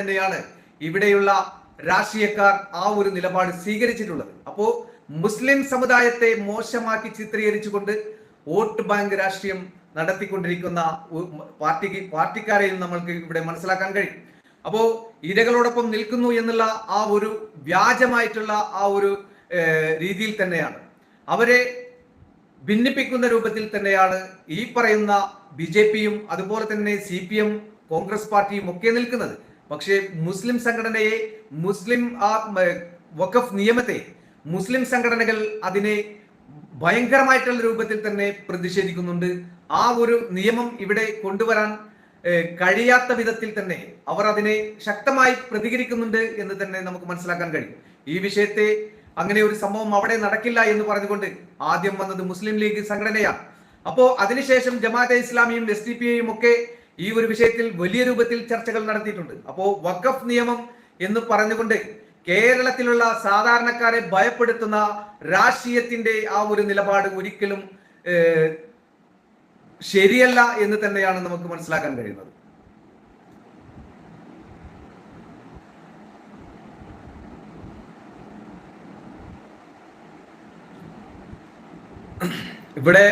തന്നെയാണ് ഇവിടെയുള്ള രാഷ്ട്രീയക്കാർ ആ ഒരു നിലപാട് സ്വീകരിച്ചിട്ടുള്ളത്. അപ്പോ മുസ്ലിം സമുദായത്തെ മോശമാക്കി ചിത്രീകരിച്ചുകൊണ്ട് വോട്ട് ബാങ്ക് രാഷ്ട്രീയം നടത്തിക്കൊണ്ടിരിക്കുന്ന പാർട്ടിക്ക് പാർട്ടിക്കാരെയും നമ്മൾക്ക് ഇവിടെ മനസ്സിലാക്കാൻ കഴിയും. അപ്പോ ഇരകളോടൊപ്പം നിൽക്കുന്നു എന്നുള്ള ആ ഒരു വ്യാജമായിട്ടുള്ള ആ ഒരു രീതിയിൽ തന്നെയാണ്. അവരെ ഭിന്നിപ്പിക്കുന്ന രൂപത്തിൽ തന്നെയാണ് ഈ പറയുന്ന ബി ജെ പിയും അതുപോലെ തന്നെ സി പി എം കോൺഗ്രസ് പാർട്ടിയും ഒക്കെ നിൽക്കുന്നത്. പക്ഷേ മുസ്ലിം സംഘടനയെ മുസ്ലിം വഖഫ് നിയമത്തെ മുസ്ലിം സംഘടനകൾ അതിനെ ഭയങ്കരമായിട്ടുള്ള രൂപത്തിൽ തന്നെ പ്രതിഷേധിക്കുന്നുണ്ട്. ആ ഒരു നിയമം ഇവിടെ കൊണ്ടുവരാൻ കഴിയാത്ത വിധത്തിൽ തന്നെ അവർ അതിനെ ശക്തമായി പ്രതികരിക്കുന്നുണ്ട് എന്ന് തന്നെ നമുക്ക് മനസ്സിലാക്കാൻ കഴിയും. ഈ വിഷയത്തെ അങ്ങനെ ഒരു സംഭവം അവിടെ നടക്കില്ല എന്ന് പറഞ്ഞുകൊണ്ട് ആദ്യം വന്നത് മുസ്ലിം ലീഗ് സംഘടനയാണ്. അപ്പോ അതിനുശേഷം ജമാഅത്തെ ഇസ്ലാമിയും എസ് ഡി പി ഒക്കെ ഈ ഒരു വിഷയത്തിൽ വലിയ രൂപത്തിൽ ചർച്ചകൾ നടത്തിയിട്ടുണ്ട്. അപ്പോ വഖഫ് നിയമം എന്ന് പറഞ്ഞുകൊണ്ട് കേരളത്തിലുള്ള സാധാരണക്കാരെ ഭയപ്പെടുത്തുന്ന രാഷ്ട്രീയത്തിന്റെ ആ ഒരു നിലപാട് ഒരിക്കലും ശരിയല്ല എന്ന് തന്നെയാണ് നമുക്ക് മനസ്സിലാക്കാൻ കഴിയുന്നത്. ഇവിടെ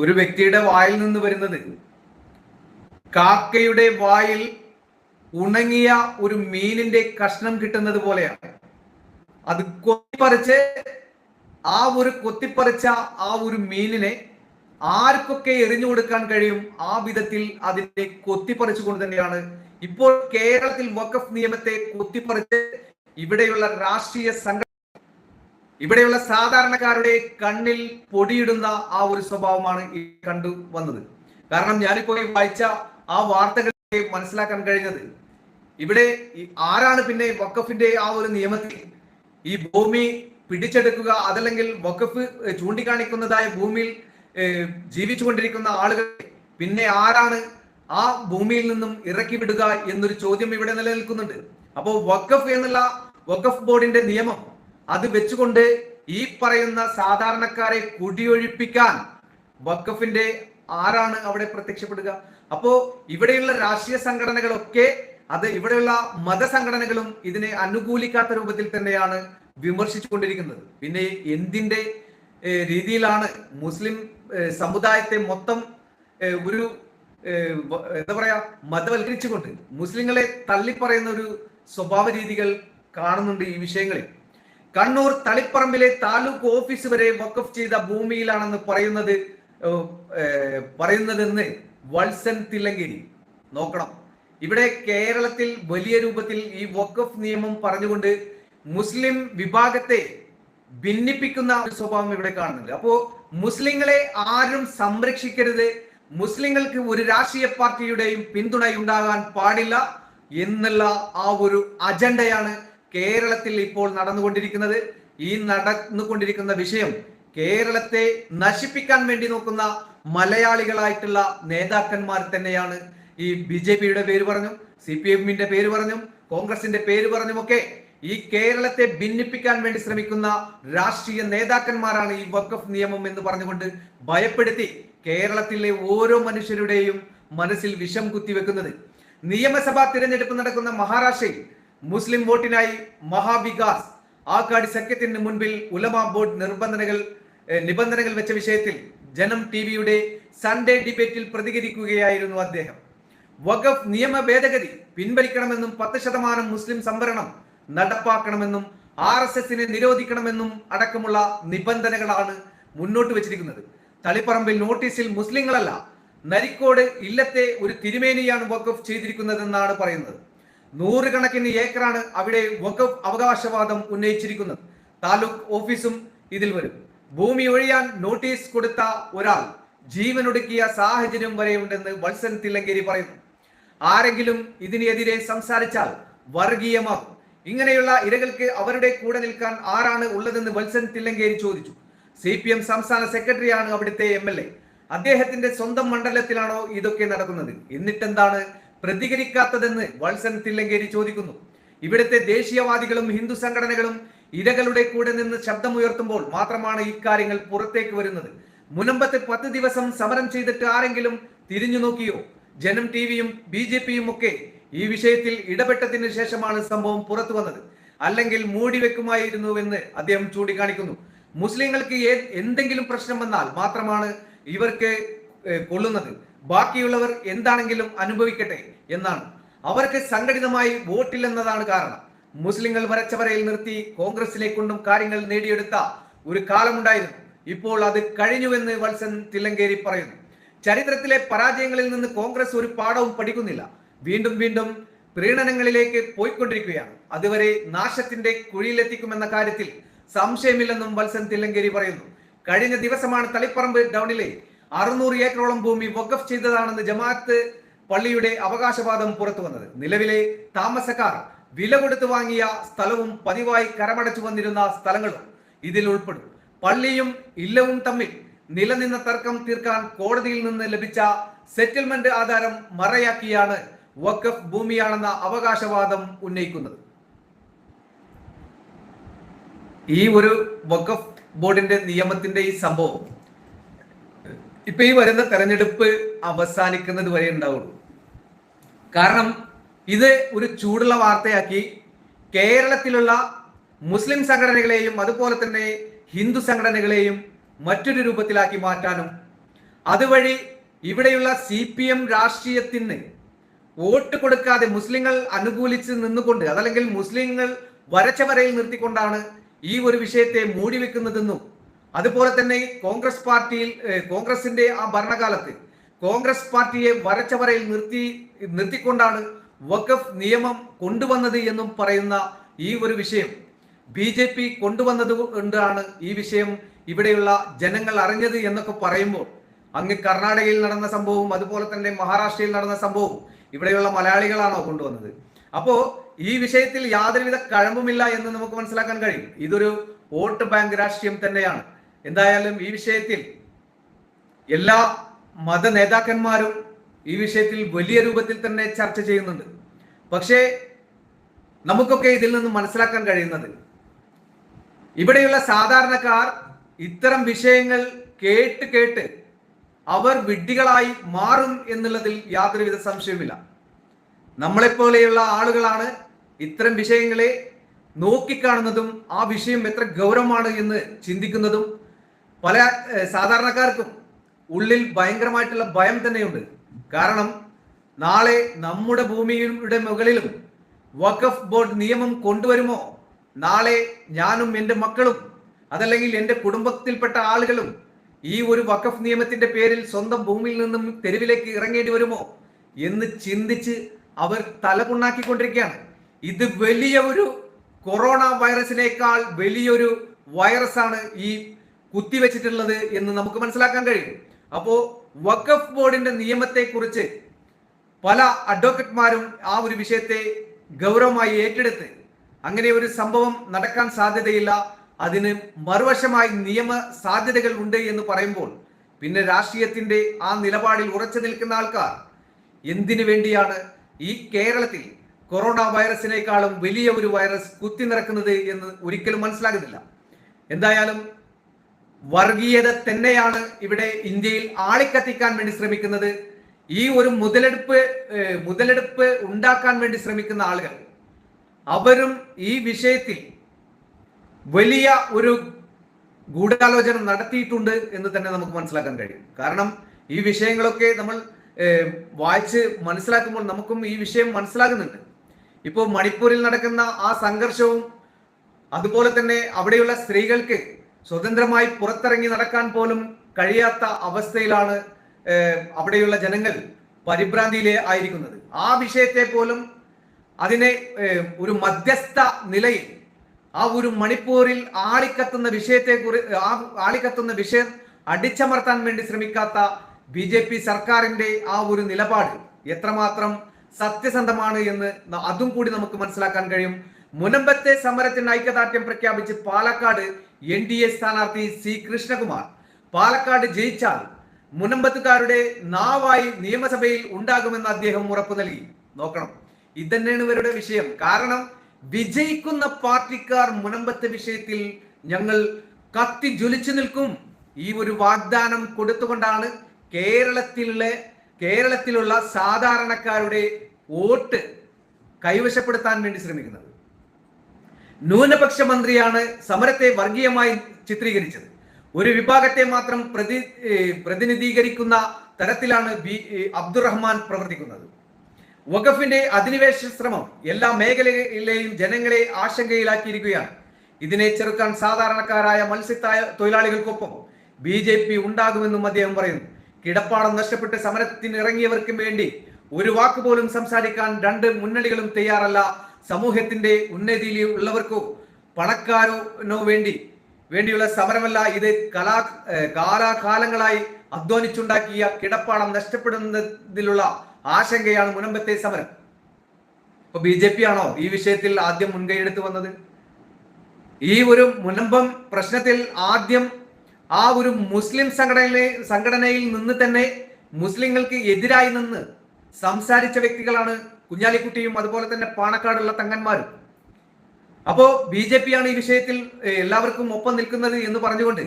ഒരു വ്യക്തിയുടെ വായിൽ നിന്ന് വരുന്നത്. കാക്കയുടെ വായിൽ ഉണങ്ങിയ ഒരു മീനിന്റെ കഷ്ണം കിട്ടുന്നത് പോലെയാണ്. അത് കൊത്തിപ്പറിച്ച് ആ ഒരു കൊത്തിപ്പറിച്ച ആ ഒരു മീനിനെ ആർക്കൊക്കെ എറിഞ്ഞു കൊടുക്കാൻ കഴിയും? ആ വിധത്തിൽ അതിനെ കൊത്തിപ്പറിച്ചുകൊണ്ട് തന്നെയാണ്. ഇപ്പോൾ കേരളത്തിൽ വഖഫ് നിയമത്തെ കൊത്തിപ്പറിച്ച് ഇവിടെയുള്ള രാഷ്ട്രീയ സംഘ ഇവിടെയുള്ള സാധാരണക്കാരുടെ കണ്ണിൽ പൊടിയിടുന്ന ആ ഒരു സ്വഭാവമാണ് ഈ കണ്ടു വന്നത്. കാരണം ഞാനിപ്പോ ഈ വായിച്ച ആ വാർത്തകളെ മനസ്സിലാക്കാൻ കഴിഞ്ഞത് ഇവിടെ ആരാണ് പിന്നെ വക്കഫിന്റെ ആ ഒരു നിയമത്തിൽ ഈ ഭൂമി പിടിച്ചെടുക്കുക അതല്ലെങ്കിൽ വക്കഫ് ചൂണ്ടിക്കാണിക്കുന്നതായ ഭൂമിയിൽ ജീവിച്ചുകൊണ്ടിരിക്കുന്ന ആളുകൾ പിന്നെ ആരാണ് ആ ഭൂമിയിൽ നിന്നും ഇറക്കി വിടുക എന്നൊരു ചോദ്യം ഇവിടെ നിലനിൽക്കുന്നുണ്ട്. അപ്പോൾ വക്കഫ് എന്നുള്ള വക്കഫ് ബോർഡിന്റെ നിയമം അത് വെച്ചുകൊണ്ട് ഈ പറയുന്ന സാധാരണക്കാരെ കുടിയൊഴിപ്പിക്കാൻ വഖഫിന്റെ ആരാണ് അവിടെ പ്രത്യക്ഷപ്പെടുക? അപ്പോ ഇവിടെയുള്ള രാഷ്ട്രീയ സംഘടനകളൊക്കെ അത് ഇവിടെയുള്ള മതസംഘടനകളും ഇതിനെ അനുകൂലിക്കാത്ത രൂപത്തിൽ തന്നെയാണ് വിമർശിച്ചുകൊണ്ടിരിക്കുന്നത്. പിന്നെ എന്തിന്റെ രീതിയിലാണ് മുസ്ലിം സമുദായത്തെ മൊത്തം ഒരു എന്താ പറയാ മതവൽക്കരിച്ചുകൊണ്ട് മുസ്ലിങ്ങളെ തള്ളിപ്പറയുന്ന ഒരു സ്വഭാവ രീതികൾ കാണുന്നുണ്ട് ഈ വിഷയങ്ങളിൽ. കണ്ണൂർ തളിപ്പറമ്പിലെ താലൂക്ക് ഓഫീസ് വരെ വക്കഫ് ചെയ്ത ഭൂമിയിലാണെന്ന് പറയുന്നത് പറയുന്നതെന്ന് വത്സൻ തില്ലങ്കേരി. നോക്കണം. ഇവിടെ കേരളത്തിൽ വലിയ രൂപത്തിൽ ഈ വക്കഫ് നിയമം പറഞ്ഞുകൊണ്ട് മുസ്ലിം വിഭാഗത്തെ ഭിന്നിപ്പിക്കുന്ന ഒരു സ്വഭാവം ഇവിടെ കാണുന്നുണ്ട്. അപ്പോ മുസ്ലിങ്ങളെ ആരും സംരക്ഷിക്കരുത്. മുസ്ലിങ്ങൾക്ക് ഒരു രാഷ്ട്രീയ പാർട്ടിയുടെയും പിന്തുണ ഉണ്ടാകാൻ പാടില്ല എന്നുള്ള ആ ഒരു അജണ്ടയാണ് കേരളത്തിൽ ഇപ്പോൾ നടന്നുകൊണ്ടിരിക്കുന്നത് ഈ നടന്നുകൊണ്ടിരിക്കുന്ന വിഷയം കേരളത്തെ നശിപ്പിക്കാൻ വേണ്ടി നോക്കുന്ന മലയാളികളായിട്ടുള്ള നേതാക്കന്മാർ തന്നെയാണ് ഈ ബി ജെ പിയുടെ പേര് പറഞ്ഞു സി പി എമ്മിന്റെ പേര് പറഞ്ഞു കോൺഗ്രസിന്റെ പേര് പറഞ്ഞുമൊക്കെ ഈ കേരളത്തെ ഭിന്നിപ്പിക്കാൻ വേണ്ടി ശ്രമിക്കുന്ന രാഷ്ട്രീയ നേതാക്കന്മാരാണ് ഈ വഖഫ് നിയമം എന്ന് പറഞ്ഞുകൊണ്ട് ഭയപ്പെടുത്തി കേരളത്തിലെ ഓരോ മനുഷ്യരുടെയും മനസ്സിൽ വിഷം കുത്തിവെക്കുന്നത്. നിയമസഭാ തിരഞ്ഞെടുപ്പ് നടക്കുന്ന മഹാരാഷ്ട്രയിൽ മുസ്ലിം വോട്ടിനായി മഹാവികാസ് ആക്കാടി സഖ്യത്തിന് മുൻപിൽ ഉലമ ബോർഡ് നിർബന്ധനകൾ നിബന്ധനകൾ വെച്ച വിഷയത്തിൽ ജനം ടി വിയുടെ സൺഡേ ഡിബേറ്റിൽ പ്രതികരിക്കുകയായിരുന്നു അദ്ദേഹം. വഖഫ് നിയമ ഭേദഗതി പിൻവലിക്കണമെന്നും പത്ത് ശതമാനം മുസ്ലിം സംവരണം നടപ്പാക്കണമെന്നും ആർ എസ് എസിനെ നിരോധിക്കണമെന്നും അടക്കമുള്ള നിബന്ധനകളാണ് മുന്നോട്ട് വെച്ചിരിക്കുന്നത്. തളിപ്പറമ്പിൽ നോട്ടീസിൽ മുസ്ലിങ്ങളല്ല നരിക്കോട് ഇല്ലത്തെ ഒരു തിരുമേനിയാണ് വഖഫ് ചെയ്തിരിക്കുന്നതെന്നാണ് പറയുന്നത്. നൂറുകണക്കിന് ഏക്കറാണ് അവിടെ വഖഫ് അവകാശവാദം ഉന്നയിച്ചിരിക്കുന്നത്. താലൂക്ക് ഓഫീസും ഇതിൽ വരും. ഭൂമി ഒഴിയാൻ നോട്ടീസ് കൊടുത്ത ഒരാൾ ജീവനൊടുക്കിയ സാഹചര്യം വരെയുണ്ടെന്ന് വത്സൻ തില്ലങ്കേരി പറയുന്നു. ആരെങ്കിലും ഇതിനെതിരെ സംസാരിച്ചാൽ വർഗീയമാകും. ഇങ്ങനെയുള്ള ഇരകൾക്ക് അവരുടെ കൂടെ നിൽക്കാൻ ആരാണ് ഉള്ളതെന്ന് വത്സൻ തില്ലങ്കേരി ചോദിച്ചു. സി പി എം സംസ്ഥാന സെക്രട്ടറിയാണ് അവിടുത്തെ എം എൽ എ. അദ്ദേഹത്തിന്റെ സ്വന്തം മണ്ഡലത്തിലാണോ ഇതൊക്കെ നടക്കുന്നത്? എന്നിട്ടെന്താണ് പ്രതികരിക്കാത്തതെന്ന് വത്സൻ തില്ലങ്കേരി ചോദിക്കുന്നു. ഇവിടുത്തെ ദേശീയവാദികളും ഹിന്ദു സംഘടനകളും ഇരകളുടെ കൂടെ നിന്ന് ശബ്ദമുയർത്തുമ്പോൾ മാത്രമാണ് ഇക്കാര്യങ്ങൾ പുറത്തേക്ക് വരുന്നത്. മുനമ്പത്ത് പത്ത് ദിവസം സമരം ചെയ്തിട്ട് ആരെങ്കിലും തിരിഞ്ഞു നോക്കിയോ? ജനം ടി വിയും ബി ജെ പിയും ഒക്കെ ഈ വിഷയത്തിൽ ഇടപെട്ടതിന് ശേഷമാണ് സംഭവം പുറത്തു വന്നത്. അല്ലെങ്കിൽ മൂടി വെക്കുമായിരുന്നുവെന്ന് അദ്ദേഹം ചൂണ്ടിക്കാണിക്കുന്നു. മുസ്ലിങ്ങൾക്ക് എന്തെങ്കിലും പ്രശ്നം വന്നാൽ മാത്രമാണ് ഇവർക്ക് കൊള്ളുന്നത്. ബാക്കിയുള്ളവർ എന്താണെങ്കിലും അനുഭവിക്കട്ടെ എന്നാണ്. അവർക്ക് സംഘടിതമായി വോട്ടില്ലെന്നതാണ് കാരണം. മുസ്ലിങ്ങൾ വരച്ചവരയിൽ നിർത്തി കോൺഗ്രസിലേക്കൊണ്ടും കാര്യങ്ങൾ നേടിയെടുത്ത ഒരു കാലമുണ്ടായിരുന്നു. ഇപ്പോൾ അത് കഴിഞ്ഞുവെന്ന് വത്സൻ തില്ലങ്കേരി പറയുന്നു. ചരിത്രത്തിലെ പരാജയങ്ങളിൽ നിന്ന് കോൺഗ്രസ് ഒരു പാഠവും പഠിക്കുന്നില്ല. വീണ്ടും വീണ്ടും പ്രീണനങ്ങളിലേക്ക് പോയിക്കൊണ്ടിരിക്കുകയാണ്. അതുവരെ നാശത്തിന്റെ കുഴിയിലെത്തിക്കുമെന്ന കാര്യത്തിൽ സംശയമില്ലെന്നും വത്സൻ തില്ലങ്കേരി പറയുന്നു. കഴിഞ്ഞ ദിവസമാണ് തളിപ്പറമ്പ് ടൗണിലെ അറുന്നൂറ് ഏക്കറോളം ഭൂമി വഖഫ് ചെയ്തതാണെന്ന് ജമാഅത്ത് പള്ളിയുടെ അവകാശവാദം പുറത്തു വന്നത്. നിലവിലെ താമസക്കാർ വില കൊടുത്തു വാങ്ങിയ സ്ഥലവും പതിവായി കരമടച്ചു വന്നിരുന്ന സ്ഥലങ്ങളും ഇതിൽ ഉൾപ്പെടും. പള്ളിയും ഇല്ലവും തമ്മിൽ നിലനിന്ന തർക്കം തീർക്കാൻ കോടതിയിൽ നിന്ന് ലഭിച്ച സെറ്റിൽമെന്റ് ആധാരം മറയാക്കിയാണ് വഖഫ് ഭൂമിയാണെന്ന അവകാശവാദം ഉന്നയിക്കുന്നത്. ഈ ഒരു വഖഫ് ബോർഡിന്റെ നിയമത്തിന്റെ ഈ സംഭവം ഇപ്പൊ ഈ വരുന്ന തെരഞ്ഞെടുപ്പ് അവസാനിക്കുന്നത് വരെ ഉണ്ടാവുള്ളൂ. കാരണം ഇത് ഒരു ചൂടുള്ള വാർത്തയാക്കി കേരളത്തിലുള്ള മുസ്ലിം സംഘടനകളെയും അതുപോലെ തന്നെ ഹിന്ദു സംഘടനകളെയും മറ്റൊരു രൂപത്തിലാക്കി മാറ്റാനും അതുവഴി ഇവിടെയുള്ള സി പി എം രാഷ്ട്രീയത്തിന് വോട്ട് കൊടുക്കാതെ മുസ്ലിങ്ങൾ അനുകൂലിച്ച് നിന്നുകൊണ്ട് അതല്ലെങ്കിൽ മുസ്ലിങ്ങൾ വരച്ച വരയിൽ നിർത്തിക്കൊണ്ടാണ് ഈ ഒരു വിഷയത്തെ മൂടി വെക്കുന്നതെന്നും അതുപോലെ തന്നെ കോൺഗ്രസ് പാർട്ടിയിൽ കോൺഗ്രസിന്റെ ആ ഭരണകാലത്ത് കോൺഗ്രസ് പാർട്ടിയെ വരച്ചവരയിൽ നിർത്തി നിർത്തിക്കൊണ്ടാണ് വഖഫ് നിയമം കൊണ്ടുവന്നത് എന്നും പറയുന്ന ഈ ഒരു വിഷയം. ബി ജെ പി കൊണ്ടുവന്നത് കൊണ്ടാണ് ഈ വിഷയം ഇവിടെയുള്ള ജനങ്ങൾ അറിഞ്ഞത് എന്നൊക്കെ പറയുമ്പോൾ അങ്ങ് കർണാടകയിൽ നടന്ന സംഭവവും അതുപോലെ തന്നെ മഹാരാഷ്ട്രയിൽ നടന്ന സംഭവവും ഇവിടെയുള്ള മലയാളികളാണോ കൊണ്ടുവന്നത്? അപ്പോ ഈ വിഷയത്തിൽ യാതൊരുവിധ കഴമ്പുമില്ല എന്ന് നമുക്ക് മനസ്സിലാക്കാൻ കഴിയും. ഇതൊരു വോട്ട് ബാങ്ക് രാഷ്ട്രീയം തന്നെയാണ്. എന്തായാലും ഈ വിഷയത്തിൽ എല്ലാ മത നേതാക്കന്മാരും ഈ വിഷയത്തിൽ വലിയ രൂപത്തിൽ തന്നെ ചർച്ച ചെയ്യുന്നുണ്ട്. പക്ഷേ നമുക്കൊക്കെ ഇതിൽ നിന്ന് മനസ്സിലാക്കാൻ കഴിയുന്നത് ഇവിടെയുള്ള സാധാരണക്കാർ ഇത്തരം വിഷയങ്ങൾ കേട്ട് കേട്ട് അവർ വിഡ്ഢികളായി മാറും എന്നുള്ളതിൽ യാതൊരുവിധ സംശയവുമില്ല. നമ്മളെപ്പോലെയുള്ള ആളുകളാണ് ഇത്തരം വിഷയങ്ങളെ നോക്കിക്കാണുന്നതും ആ വിഷയം എത്ര ഗൗരവമാണ് എന്ന് ചിന്തിക്കുന്നതും പല സാധാരണക്കാർക്കും ഉള്ളിൽ ഭയങ്കരമായിട്ടുള്ള ഭയം തന്നെയുണ്ട്. കാരണം നാളെ നമ്മുടെ ഭൂമിയുടെ മുകളിലും വഖഫ് ബോർഡ് നിയമം കൊണ്ടുവരുമോ? നാളെ ഞാനും എന്റെ മക്കളും അതല്ലെങ്കിൽ എന്റെ കുടുംബത്തിൽപ്പെട്ട ആളുകളും ഈ ഒരു വഖഫ് നിയമത്തിന്റെ പേരിൽ സ്വന്തം ഭൂമിയിൽ നിന്നും തെരുവിലേക്ക് ഇറങ്ങേണ്ടി വരുമോ എന്ന് ചിന്തിച്ച് അവർ തലകുണ്ണാക്കിക്കൊണ്ടിരിക്കുകയാണ്. ഇത് വലിയ ഒരു കൊറോണ വൈറസിനേക്കാൾ വലിയൊരു വൈറസാണ് ഈ കുത്തിവെച്ചിട്ടുള്ളത് എന്ന് നമുക്ക് മനസ്സിലാക്കാൻ കഴിയും. അപ്പോ വഖഫ് ബോർഡിന്റെ നിയമത്തെ കുറിച്ച് പല അഡ്വക്കറ്റ്മാരും ആ ഒരു വിഷയത്തെ ഗൗരവമായി ഏറ്റെടുത്ത് അങ്ങനെ ഒരു സംഭവം നടക്കാൻ സാധ്യതയില്ല. അതിന് മറുവശമായി നിയമ സാധ്യതകൾ ഉണ്ട് എന്ന് പറയുമ്പോൾ പിന്നെ രാഷ്ട്രീയത്തിന്റെ ആ നിലപാടിൽ ഉറച്ചു നിൽക്കുന്ന ആൾക്കാർ എന്തിനു വേണ്ടിയാണ് ഈ കേരളത്തിൽ കൊറോണ വൈറസിനേക്കാളും വലിയ ഒരു വൈറസ് കുത്തി നിറക്കുന്നത് എന്ന് ഒരിക്കലും മനസ്സിലാകുന്നില്ല. എന്തായാലും വർഗീയത തന്നെയാണ് ഇവിടെ ഇന്ത്യയിൽ ആളിക്കത്തിക്കാൻ വേണ്ടി ശ്രമിക്കുന്നത്. ഈ ഒരു മുതലെടുപ്പ് മുതലെടുപ്പ് ഉണ്ടാക്കാൻ വേണ്ടി ശ്രമിക്കുന്ന ആളുകൾ അവരും ഈ വിഷയത്തിൽ വലിയ ഒരു ഗൂഢാലോചന നടത്തിയിട്ടുണ്ട് എന്ന് തന്നെ നമുക്ക് മനസ്സിലാക്കാൻ കഴിയും. കാരണം ഈ വിഷയങ്ങളൊക്കെ നമ്മൾ വായിച്ച് മനസ്സിലാക്കുമ്പോൾ നമുക്കും ഈ വിഷയം മനസ്സിലാകുന്നുണ്ട്. ഇപ്പോൾ മണിപ്പൂരിൽ നടക്കുന്ന ആ സംഘർഷവും അതുപോലെ തന്നെ അവിടെയുള്ള സ്ത്രീകൾക്ക് സ്വതന്ത്രമായി പുറത്തിറങ്ങി നടക്കാൻ പോലും കഴിയാത്ത അവസ്ഥയിലാണ് അവിടെയുള്ള ജനങ്ങൾ പരിഭ്രാന്തിയിലെ ആയിരിക്കുന്നത്. ആ വിഷയത്തെ പോലും അതിനെ ഒരു മധ്യസ്ഥ നിലയിൽ ആ ഒരു മണിപ്പൂരിൽ ആളിക്കത്തുന്ന വിഷയത്തെ കുറി ആ ആളിക്കത്തുന്ന വിഷയം അടിച്ചമർത്താൻ വേണ്ടി ശ്രമിക്കാത്ത ബി ജെ പി സർക്കാരിന്റെ ആ ഒരു നിലപാട് എത്രമാത്രം സത്യസന്ധമാണ് എന്ന് അതും കൂടി നമുക്ക് മനസ്സിലാക്കാൻ കഴിയും. മുനമ്പത്തെ സമരത്തിന് ഐക്യദാർഢ്യം പ്രഖ്യാപിച്ച് പാലക്കാട് എൻ ഡി എ സ്ഥാനാർത്ഥി സി കൃഷ്ണകുമാർ. പാലക്കാട് ജയിച്ചാൽ മുനമ്പത്തുകാരുടെ നാവായി നിയമസഭയിൽ ഉണ്ടാകുമെന്ന് അദ്ദേഹം ഉറപ്പു നൽകി. നോക്കണം. ഇതന്നെയാണ് ഇവരുടെ വിഷയം. കാരണം വിജയിക്കുന്ന പാർട്ടിക്കാർ മുനമ്പത്ത് വിഷയത്തിൽ ഞങ്ങൾ കത്തി ജ്വലിച്ചു നിൽക്കും. ഈ ഒരു വാഗ്ദാനം കൊടുത്തുകൊണ്ടാണ് കേരളത്തിലെ കേരളത്തിലുള്ള സാധാരണക്കാരുടെ വോട്ട് കൈവശപ്പെടുത്താൻ വേണ്ടി ശ്രമിക്കുന്നത്. ന്യൂനപക്ഷ മന്ത്രിയാണ് സമരത്തെ വർഗീയമായി ചിത്രീകരിച്ചത്. ഒരു വിഭാഗത്തെ മാത്രം പ്രതി പ്രതിനിധീകരിക്കുന്ന തരത്തിലാണ് ബി അബ്ദുറഹ്മാൻ പ്രവർത്തിക്കുന്നത്. വഖഫിന്റെ അധിനിവേശ ശ്രമം എല്ലാ മേഖലയിലെയും ജനങ്ങളെ ആശങ്കയിലാക്കിയിരിക്കുകയാണ്. ഇതിനെ ചെറുക്കാൻ സാധാരണക്കാരായ മത്സ്യത്തായ തൊഴിലാളികൾക്കൊപ്പം ബി ജെ പി ഉണ്ടാകുമെന്നും അദ്ദേഹം പറയുന്നു. കിടപ്പാടം നഷ്ടപ്പെട്ട് സമരത്തിന് ഇറങ്ങിയവർക്കും വേണ്ടി ഒരു വാക്ക് പോലും സംസാരിക്കാൻ രണ്ട് മുന്നണികളും തയ്യാറല്ല സമൂഹത്തിന്റെ ഉന്നതിയിൽ ഉള്ളവർക്കോ പണക്കാരനോ വേണ്ടി വേണ്ടിയുള്ള സമരമല്ല ഇത് കലാ കാലാകാലങ്ങളായി അധ്വാനിച്ചുണ്ടാക്കിയ കിടപ്പാടം നഷ്ടപ്പെടുന്നതിലുള്ള ആശങ്കയാണ് മുനമ്പത്തെ സമരം. ഇപ്പൊ ബി ജെ പി ആണോ ഈ വിഷയത്തിൽ ആദ്യം മുൻകൈ എടുത്തു വന്നത്? ഈ ഒരു മുനമ്പം പ്രശ്നത്തിൽ ആദ്യം ആ ഒരു മുസ്ലിം സംഘടനയിലെ സംഘടനയിൽ നിന്ന് തന്നെ മുസ്ലിങ്ങൾക്ക് എതിരായി നിന്ന് സംസാരിച്ച വ്യക്തികളാണ് കുഞ്ഞാലിക്കുട്ടിയും അതുപോലെ തന്നെ പാണക്കാടുള്ള തങ്ങന്മാരും. അപ്പോ ബി ജെ പി ആണ് ഈ വിഷയത്തിൽ എല്ലാവർക്കും ഒപ്പം നിൽക്കുന്നത് എന്ന് പറഞ്ഞുകൊണ്ട്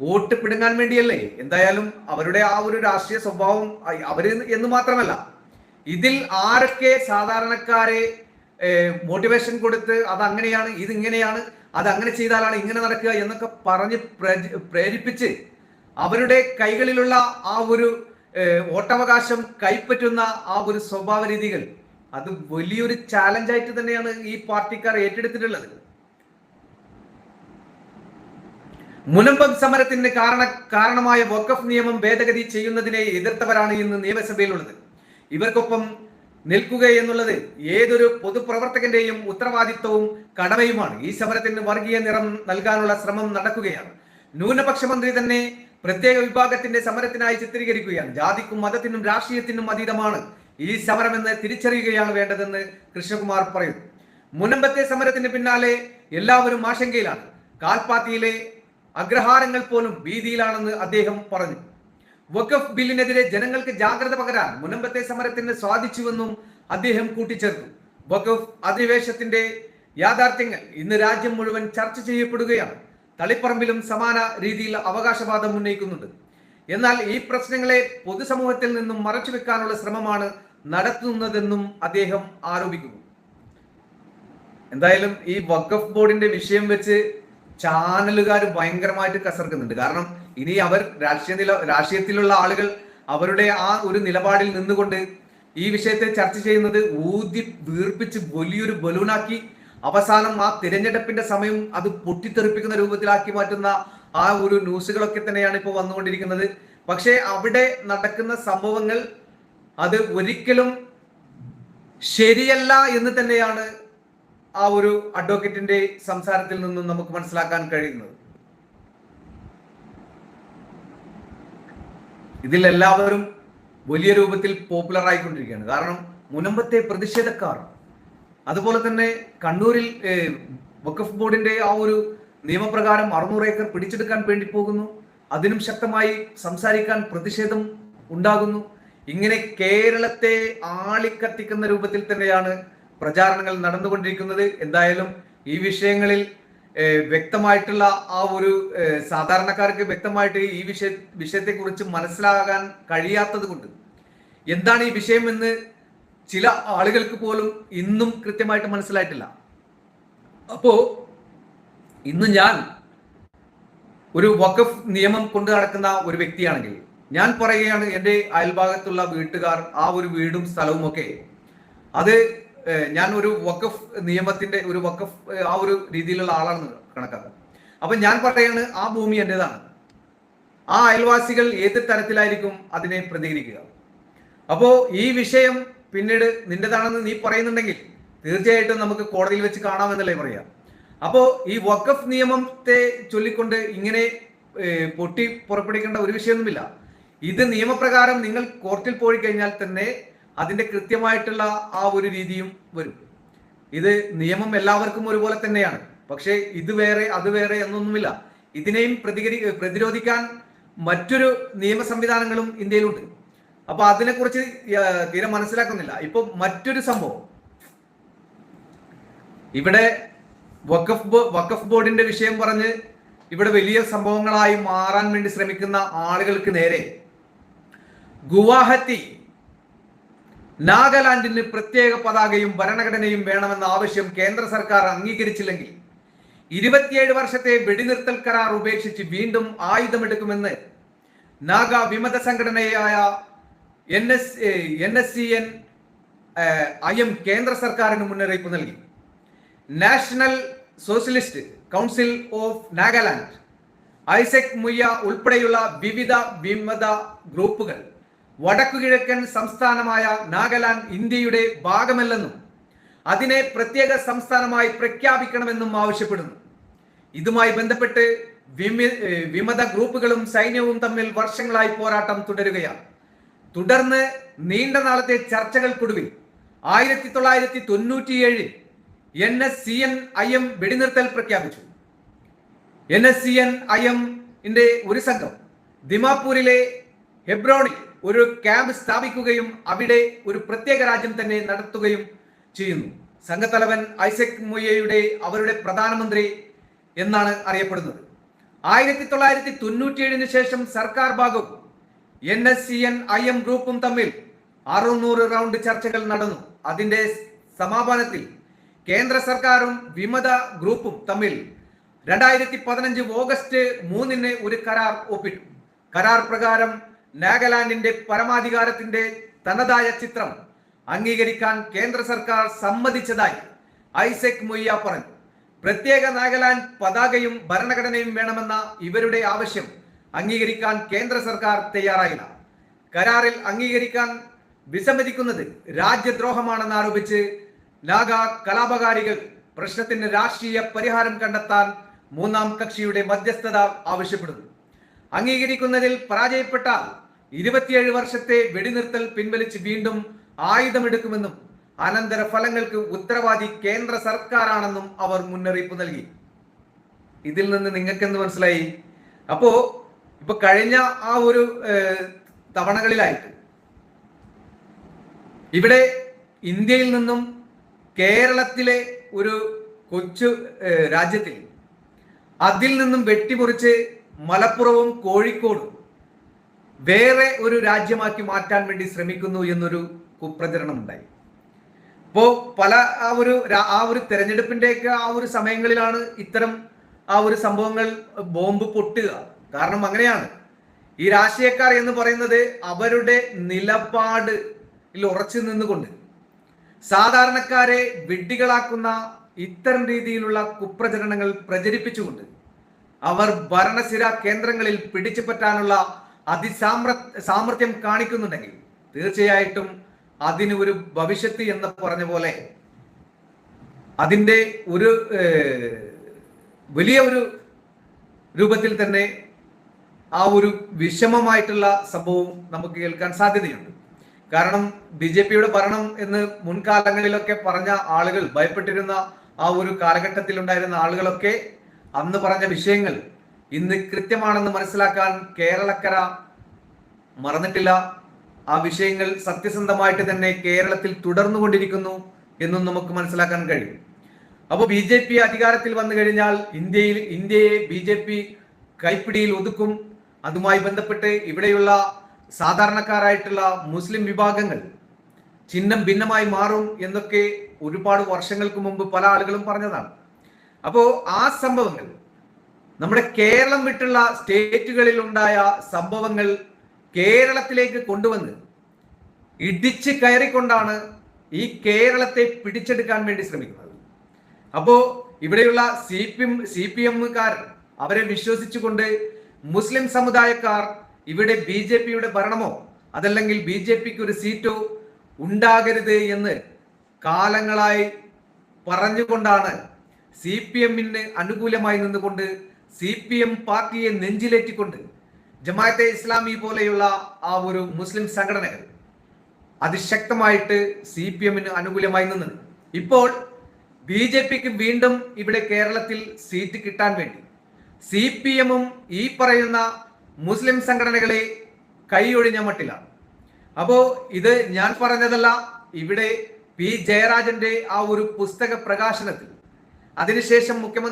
വോട്ട് പിടുങ്ങാൻ വേണ്ടിയല്ലേ? എന്തായാലും അവരുടെ ആ ഒരു രാഷ്ട്രീയ സ്വഭാവം അവർ എന്ന് മാത്രമല്ല ഇതിൽ ആരൊക്കെ സാധാരണക്കാരെ മോട്ടിവേഷൻ കൊടുത്ത് അത് അങ്ങനെയാണ് ഇത് ഇങ്ങനെയാണ് അത് അങ്ങനെ ചെയ്താലാണ് ഇങ്ങനെ നടക്കുക എന്നൊക്കെ പറഞ്ഞ് പ്രേരിപ്പിച്ച് അവരുടെ കൈകളിലുള്ള ആ ഒരു വോട്ടവകാശം കൈപ്പറ്റുന്ന ആ ഒരു സ്വഭാവ രീതികൾ അത് വലിയൊരു ചാലഞ്ചായിട്ട് തന്നെയാണ് ഈ പാർട്ടിക്കാർ ഏറ്റെടുത്തിട്ടുള്ളത്. മുനമ്പം സമരത്തിന് കാരണ കാരണമായ വോക്കഫ് നിയമം ഭേദഗതി ചെയ്യുന്നതിനെ എതിർത്തവരാണ് ഇന്ന് നിയമസഭയിലുള്ളത്. ഇവർക്കൊപ്പം നിൽക്കുക എന്നുള്ളത് ഏതൊരു പൊതുപ്രവർത്തകന്റെയും ഉത്തരവാദിത്വവും കടമയുമാണ്. ഈ സമരത്തിന് വർഗീയ നിറം നൽകാനുള്ള ശ്രമം നടക്കുകയാണ്. ന്യൂനപക്ഷ മന്ത്രി തന്നെ പ്രത്യേക വിഭാഗത്തിന്റെ സമരത്തിനായി ചിത്രീകരിക്കുകയാണ്. ജാതിക്കും മതത്തിനും രാഷ്ട്രീയത്തിനും അതീതമാണ്. ഈ സമരമെന്ന് തിരിച്ചറിയുകയാണ് വേണ്ടതെന്ന് കൃഷ്ണകുമാർ പറയുന്നു. മുനമ്പത്തെ സമരത്തിന് പിന്നാലെ എല്ലാവരും ആശങ്കയിലാണ്. കാൽപ്പാത്തിയിലെ അഗ്രഹാരങ്ങൾ പോലും ഭീതിയിലാണെന്ന് അദ്ദേഹം പറഞ്ഞു. വഖഫ് ബില്ലിനെതിരെ ജനങ്ങൾക്ക് ജാഗ്രത പകരാൻ മുനമ്പത്തെ സമരത്തിന് സ്വാധിച്ചുവെന്നും അദ്ദേഹം കൂട്ടിച്ചേർത്തു. വഖഫ് അധിവേശത്തിന്റെ യാഥാർത്ഥ്യങ്ങൾ ഇന്ന് രാജ്യം മുഴുവൻ ചർച്ച ചെയ്യപ്പെടുകയാണ്. തളിപ്പറമ്പിലും സമാന രീതിയിൽ അവകാശവാദം ഉന്നയിക്കുന്നുണ്ട്. എന്നാൽ ഈ പ്രശ്നങ്ങളെ പൊതുസമൂഹത്തിൽ നിന്നും മറച്ചുവെക്കാനുള്ള ശ്രമമാണ് നടത്തുന്നതെന്നും അദ്ദേഹം ആരോപിക്കുന്നു. എന്തായാലും ഈ വഖഫ് ബോർഡിന്റെ വിഷയം വെച്ച് ചാനലുകാർ ഭയങ്കരമായിട്ട് കസർക്കുന്നുണ്ട്. കാരണം ഇനി അവർ രാഷ്ട്രീയ നില രാഷ്ട്രീയത്തിലുള്ള ആളുകൾ അവരുടെ ആ ഒരു നിലപാടിൽ നിന്നുകൊണ്ട് ഈ വിഷയത്തെ ചർച്ച ചെയ്യുന്നത് ഊതി വീർപ്പിച്ച് വലിയൊരു ബലൂണാക്കി അവസാനം ആ തിരഞ്ഞെടുപ്പിന്റെ സമയം അത് പൊട്ടിത്തെറിപ്പിക്കുന്ന രൂപത്തിലാക്കി മാറ്റുന്ന ആ ഒരു ന്യൂസുകളൊക്കെ തന്നെയാണ് ഇപ്പോൾ വന്നുകൊണ്ടിരിക്കുന്നത്. പക്ഷേ അവിടെ നടക്കുന്ന സംഭവങ്ങൾ അത് ഒരിക്കലും ശരിയല്ല എന്ന് തന്നെയാണ് ആ ഒരു അഡ്വക്കേറ്റിന്റെ സംസാരത്തിൽ നിന്നും നമുക്ക് മനസ്സിലാക്കാൻ കഴിയുന്നത്. ഇതിൽ എല്ലാവരും വലിയ രൂപത്തിൽ പോപ്പുലർ ആയിക്കൊണ്ടിരിക്കുകയാണ് കാരണം മുനമ്പത്തെ പ്രതിഷേധക്കാർ അതുപോലെ തന്നെ കണ്ണൂരിൽ വഖഫ് ബോർഡിന്റെ ആ ഒരു നിയമപ്രകാരം അറുന്നൂറ് ഏക്കർ പിടിച്ചെടുക്കാൻ വേണ്ടി പോകുന്നു. അതിനും ശക്തമായി സംസാരിക്കാൻ പ്രതിഷേധം ഉണ്ടാകുന്നു. ഇങ്ങനെ കേരളത്തെ ആളിക്കത്തിക്കുന്ന രൂപത്തിൽ തന്നെയാണ് പ്രചാരണങ്ങൾ നടന്നുകൊണ്ടിരിക്കുന്നത്. എന്തായാലും ഈ വിഷയങ്ങളിൽ വ്യക്തമായിട്ടുള്ള ആ ഒരു സാധാരണക്കാർക്ക് വ്യക്തമായിട്ട് ഈ വിഷയ വിഷയത്തെക്കുറിച്ച് മനസ്സിലാകാൻ കഴിയാത്തത് കൊണ്ട് എന്താണ് ഈ വിഷയം എന്ന് ചില ആളുകൾക്ക് പോലും ഇന്നും കൃത്യമായിട്ട് മനസ്സിലായിട്ടില്ല. അപ്പോ ഇന്ന് ഞാൻ ഒരു വഖഫ് നിയമം കൊണ്ടു നടക്കുന്ന ഒരു വ്യക്തിയാണെങ്കിൽ ഞാൻ പറയുകയാണ് എന്റെ അയൽഭാഗത്തുള്ള വീട്ടുകാർ ആ ഒരു വീടും സ്ഥലവും ഒക്കെ അത് ഞാൻ ഒരു വഖഫ് നിയമത്തിന്റെ ഒരു വഖഫ് ആ ഒരു രീതിയിലുള്ള ആളാണ് കണക്കാക്കുക അപ്പൊ ഞാൻ പറയാണ് ആ ഭൂമി എന്റെതാണ്. ആ അയൽവാസികൾ ഏത് തരത്തിലായിരിക്കും അതിനെ പ്രതികരിക്കുക അപ്പോ ഈ വിഷയം പിന്നീട് നിന്റേതാണെന്ന് നീ പറയുന്നുണ്ടെങ്കിൽ തീർച്ചയായിട്ടും നമുക്ക് കോടതിയിൽ വെച്ച് കാണാമെന്നല്ലേ പറയാം. അപ്പോ ഈ വഖഫ് നിയമത്തെ ചൊല്ലിക്കൊണ്ട് ഇങ്ങനെ പൊട്ടി പുറപ്പെടുവിക്കേണ്ട ഒരു വിഷയമൊന്നുമില്ല. ഇത് നിയമപ്രകാരം നിങ്ങൾ കോർട്ടിൽ പോയി കഴിഞ്ഞാൽ തന്നെ അതിന്റെ കൃത്യമായിട്ടുള്ള ആ ഒരു രീതിയും വരും. ഇത് നിയമം എല്ലാവർക്കും ഒരുപോലെ തന്നെയാണ്. പക്ഷേ ഇത് വേറെ അത് വേറെ എന്നൊന്നുമില്ല. ഇതിനെയും പ്രതികരി പ്രതിരോധിക്കാൻ മറ്റൊരു നിയമ സംവിധാനങ്ങളും ഇന്ത്യയിലുണ്ട്. അപ്പൊ അതിനെക്കുറിച്ച് കുറിച്ച് തീരെ മനസ്സിലാക്കുന്നില്ല. ഇപ്പൊ മറ്റൊരു സംഭവം. ഇവിടെ വഖഫ് വഖഫ് ബോർഡിന്റെ വിഷയം പറഞ്ഞ് ഇവിടെ വലിയ സംഭവങ്ങളായി മാറാൻ വേണ്ടി ശ്രമിക്കുന്ന ആളുകൾക്ക് നേരെ ഗുവാഹത്തി നാഗാലാൻഡിന് പ്രത്യേക പതാകയും ഭരണഘടനയും വേണമെന്ന ആവശ്യം കേന്ദ്ര സർക്കാർ അംഗീകരിച്ചില്ലെങ്കിൽ ഇരുപത്തിയേഴ് വർഷത്തെ വെടിനിർത്തൽ കരാർ ഉപേക്ഷിച്ച് വീണ്ടും ആയുധമെടുക്കുമെന്ന് നാഗ വിമത സംഘടനയായ N S N S C N I M കേന്ദ്ര സർക്കാരിന് മുന്നറിയിപ്പ് നൽകി. National socialist council of Nagaland Isak Muivah ഉൾപ്പെടെയുള്ള വിവിധ വിമത ഗ്രൂപ്പുകൾ വടക്കുകിഴക്കൻ സംസ്ഥാനമായ നാഗാലാൻഡ് ഇന്ത്യയുടെ ഭാഗമല്ലെന്നും അതിനെ പ്രത്യേക സംസ്ഥാനമായി പ്രഖ്യാപിക്കണമെന്നും ആവശ്യപ്പെടുന്നു. ഇതുമായി ബന്ധപ്പെട്ട് വിമി വിമത ഗ്രൂപ്പുകളും സൈന്യവും തമ്മിൽ വർഷങ്ങളായി പോരാട്ടം തുടരുകയാണ്. തുടർന്ന് നീണ്ട നാളത്തെ ചർച്ചകൾക്കൊടുവിൽ ആയിരത്തി തൊള്ളായിരത്തി തൊണ്ണൂറ്റിയേഴിൽ N S C N I M വെടിനിർത്തൽ പ്രഖ്യാപിച്ചു. N S C N I എമ്മിന്റെ ഒരു സംഘം ദിമാപൂരിലെ ഹെബ്രോണിൽ ഒരു ക്യാമ്പ് സ്ഥാപിക്കുകയും അവിടെ ഒരു പ്രത്യേക രാജ്യം തന്നെ നടത്തുകയും ചെയ്യുന്നു. സംഘത്തലവൻ ഐസക് മുയ്യയുടെ അവരുടെ പ്രധാനമന്ത്രി എന്നാണ് അറിയപ്പെടുന്നത്. ആയിരത്തി തൊള്ളായിരത്തി തൊണ്ണൂറ്റിയേഴിന് ശേഷം സർക്കാർ ഭാഗവും N S C N I M ഗ്രൂപ്പും തമ്മിൽ അറുന്നൂറ് റൗണ്ട് ചർച്ചകൾ നടന്നു. അതിന്റെ സമാപനത്തിൽ കേന്ദ്ര സർക്കാരും വിമത ഗ്രൂപ്പും തമ്മിൽ രണ്ടായിരത്തി പതിനഞ്ച് ഓഗസ്റ്റ് മൂന്നിന് ഒരു കരാർ ഒപ്പിട്ടു. കരാർ പ്രകാരം നാഗാലാൻഡിന്റെ പരമാധികാരത്തിന്റെ തനതായ ചിത്രം അംഗീകരിക്കാൻ കേന്ദ്ര സർക്കാർ സമ്മതിച്ചതായി ഐസക് മൊയ്യ പറഞ്ഞു. പ്രത്യേക നാഗാലാൻഡ് പതാകയും ഭരണഘടനയും വേണമെന്ന ഇവരുടെ ആവശ്യം അംഗീകരിക്കാൻ കേന്ദ്ര സർക്കാർ തയ്യാറായില്ല. കരാറിൽ അംഗീകരിക്കാൻ വിസമ്മതിക്കുന്നത് രാജ്യദ്രോഹമാണെന്ന് ആരോപിച്ച് നാഗ കലാപകാരികൾ പ്രശ്നത്തിന് രാഷ്ട്രീയ പരിഹാരം കണ്ടെത്താൻ മൂന്നാം കക്ഷിയുടെ മധ്യസ്ഥത ആവശ്യപ്പെടുന്നു. അംഗീകരിക്കുന്നതിൽ പരാജയപ്പെട്ടാൽ ഇരുപത്തിയേഴ് വർഷത്തെ വെടിനിർത്തൽ പിൻവലിച്ച് വീണ്ടും ആയുധമെടുക്കുമെന്നും അനന്തര ഫലങ്ങൾക്ക് ഉത്തരവാദി കേന്ദ്ര സർക്കാരാണെന്നും അവർ മുന്നറിയിപ്പ് നൽകി. ഇതിൽ നിന്ന് നിങ്ങൾക്ക് എന്ത് മനസ്സിലായി? അപ്പോ ഇപ്പൊ കഴിഞ്ഞ ആ ഒരു തവണകളിലായിട്ട് ഇവിടെ ഇന്ത്യയിൽ നിന്നും കേരളത്തിലെ ഒരു കൊച്ചു രാജ്യത്തിൽ അതിൽ നിന്നും വെട്ടിമുറിച്ച് മലപ്പുറവും കോഴിക്കോടും വേറെ ഒരു രാജ്യമാക്കി മാറ്റാൻ വേണ്ടി ശ്രമിക്കുന്നു എന്നൊരു കുപ്രചരണം ഉണ്ടായി ഇപ്പോ പല ആ ഒരു ആ ഒരു തെരഞ്ഞെടുപ്പിന്റെയൊക്കെ ആ ഒരു സമയങ്ങളിലാണ് ഇത്തരം ആ ഒരു സംഭവങ്ങൾ ബോംബ് പൊട്ടുക. കാരണം അങ്ങനെയാണ്. ഈ രാഷ്ട്രീയക്കാർ എന്ന് പറയുന്നത് അവരുടെ നിലപാട് ഉറച്ചു നിന്നുകൊണ്ട്. സാധാരണക്കാരെ വിഡ്ഢികളാക്കുന്ന ഇത്തരം രീതിയിലുള്ള കുപ്രചരണങ്ങൾ പ്രചരിപ്പിച്ചുകൊണ്ട് അവർ ഭരണസിര കേന്ദ്രങ്ങളിൽ പിടിച്ചു പറ്റാനുള്ള അതിസാമ്ര സാമർഥ്യം കാണിക്കുന്നുണ്ടെങ്കിൽ തീർച്ചയായിട്ടും അതിന് ഒരു ഭവിഷ്യത്ത് എന്ന് പറഞ്ഞ പോലെ അതിന്റെ ഒരു വലിയ ഒരു രൂപത്തിൽ തന്നെ ആ ഒരു വിഷമമായിട്ടുള്ള സംഭവം നമുക്ക് കേൾക്കാൻ സാധ്യതയുണ്ട്. കാരണം ബി ജെ പിയുടെ ഭരണം എന്ന് മുൻകാലങ്ങളിലൊക്കെ പറഞ്ഞ ആളുകൾ ഭയപ്പെട്ടിരുന്ന ആ ഒരു കാലഘട്ടത്തിൽ ഉണ്ടായിരുന്ന ആളുകളൊക്കെ അന്ന് പറഞ്ഞ വിഷയങ്ങൾ ഇന്ന് കൃത്യമാണെന്ന് മനസ്സിലാക്കാൻ കേരളക്കര മറന്നിട്ടില്ല. ആ വിഷയങ്ങൾ സത്യസന്ധമായിട്ട് തന്നെ കേരളത്തിൽ തുടർന്നുകൊണ്ടിരിക്കുന്നു എന്നും നമുക്ക് മനസ്സിലാക്കാൻ കഴിയും. അപ്പോൾ ബി ജെ പി അധികാരത്തിൽ വന്നു കഴിഞ്ഞാൽ ഇന്ത്യയിൽ ഇന്ത്യയെ ബി ജെ പി കൈപ്പിടിയിൽ ഒതുക്കും അതുമായി ബന്ധപ്പെട്ട് ഇവിടെയുള്ള സാധാരണക്കാരായിട്ടുള്ള മുസ്ലിം വിഭാഗങ്ങൾ ചിഹ്നം ഭിന്നമായി മാറും എന്നൊക്കെ ഒരുപാട് വർഷങ്ങൾക്ക് മുമ്പ് പല ആളുകളും പറഞ്ഞതാണ്. അപ്പോൾ ആ സംഭവങ്ങൾ നമ്മുടെ കേരളം വിട്ടുള്ള സ്റ്റേറ്റുകളിൽ ഉണ്ടായ സംഭവങ്ങൾ കേരളത്തിലേക്ക് കൊണ്ടുവന്ന് ഇടിച്ച് കയറിക്കൊണ്ടാണ് ഈ കേരളത്തെ പിടിച്ചെടുക്കാൻ വേണ്ടി ശ്രമിക്കുന്നത്. അപ്പോ ഇവിടെയുള്ള C P M C P എമ്മുകാർ അവരെ വിശ്വസിച്ചുകൊണ്ട് മുസ്ലിം സമുദായക്കാർ ഇവിടെ ബി ജെ പിയുടെ ഭരണമോ അതല്ലെങ്കിൽ ബി ജെ പിക്ക് ഒരു സീറ്റോ ഉണ്ടാകരുത് എന്ന് കാലങ്ങളായി പറഞ്ഞുകൊണ്ടാണ് സി പി എമ്മിന് അനുകൂലമായി നിന്നുകൊണ്ട് സി പി എം പാർട്ടിയെ നെഞ്ചിലേറ്റിക്കൊണ്ട് ജമാഅത്തെ ഇസ്ലാമി പോലെയുള്ള ആ ഒരു മുസ്ലിം സംഘടനകൾ അതിശക്തമായിട്ട് സി പി എമ്മിന് അനുകൂലമായി നിന്നത്. ഇപ്പോൾ ബി ജെ പിക്ക് വീണ്ടും ഇവിടെ കേരളത്തിൽ സീറ്റ് കിട്ടാൻ വേണ്ടി സി പി എമ്മും ഈ പറയുന്ന മുസ്ലിം സംഘടനകളെ കൈയൊഴിഞ്ഞ മട്ടിലാണ്. അപ്പോ ഇത് ഞാൻ പറഞ്ഞതല്ല ഇവിടെ പി ജയരാജന്റെ ആ ഒരു പുസ്തക പ്രകാശനത്തിൽ. അതിനുശേഷം മുഖ്യമന്ത്രി